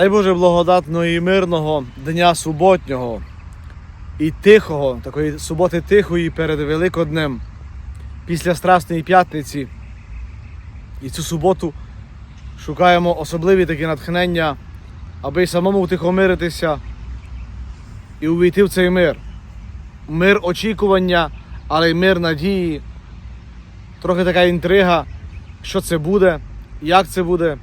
Дай Боже благодатного і мирного дня суботнього і тихого, такої суботи тихої перед Великоднем, після Страсної п'ятниці. І цю суботу шукаємо особливі такі натхнення, аби самому втихомиритися і увійти в цей мир. Мир очікування, але й мир надії. Трохи така інтрига, що це буде, як це буде.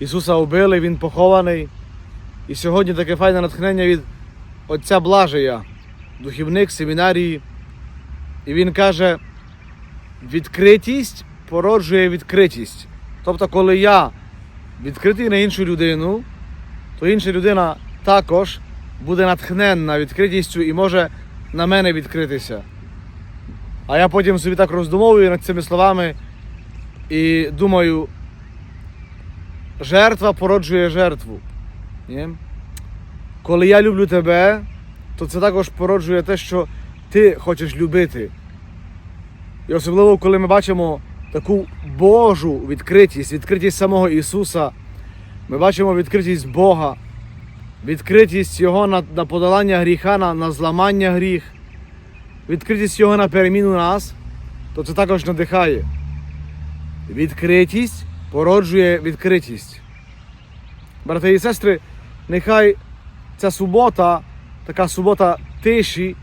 Ісуса убили, Він похований. І сьогодні таке файне натхнення від отця Блажея, духівник семінарії. І він каже: відкритість породжує відкритість. Тобто, коли я відкритий на іншу людину, то інша людина також буде натхненна відкритістю і може на мене відкритися. А я потім собі так роздумовую над цими словами і думаю, жертва породжує жертву. Ні? Коли я люблю тебе, то це також породжує те, що ти хочеш любити. І особливо, коли ми бачимо таку Божу відкритість, відкритість самого Ісуса, ми бачимо відкритість Бога, відкритість Його на, на подолання гріха, на, на зламання гріх, відкритість Його на переміну нас, то це також надихає. Відкритість породжує відкритість. Брати і сестри, нехай ця субота, така субота тиші,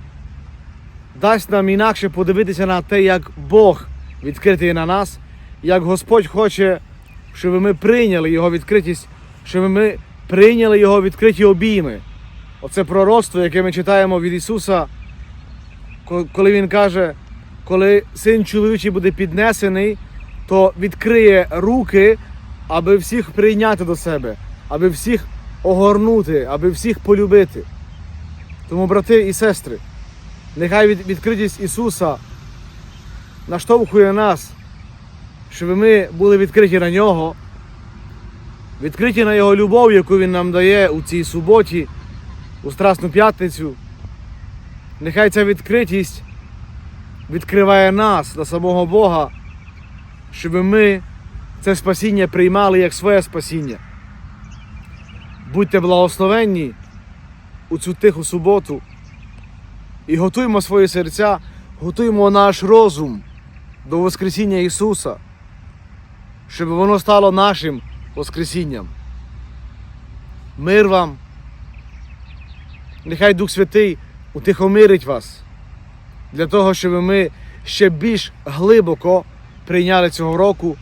дасть нам інакше подивитися на те, як Бог відкритий на нас, як Господь хоче, щоб ми прийняли Його відкритість, щоб ми прийняли Його відкриті обійми. Оце пророцтво, яке ми читаємо від Ісуса, коли Він каже, коли син чоловічий буде піднесений, то відкриє руки, аби всіх прийняти до себе, аби всіх огорнути, аби всіх полюбити. Тому, брати і сестри, нехай від, відкритість Ісуса наштовхує нас, щоб ми були відкриті на Нього, відкриті на Його любов, яку Він нам дає у цій суботі, у Страсну п'ятницю. Нехай ця відкритість відкриває нас до самого Бога, щоб ми це спасіння приймали як своє спасіння. Будьте благословенні у цю тиху суботу і готуємо свої серця, готуємо наш розум до Воскресіння Ісуса, щоб воно стало нашим Воскресінням. Мир вам. Нехай Дух Святий утихомирить вас для того, щоб ми ще більш глибоко прийняли цього року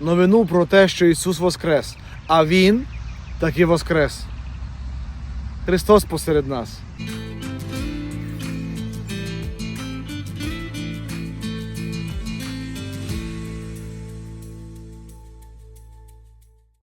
новину про те, що Ісус Воскрес, а Він таки Воскрес. Христос посеред нас.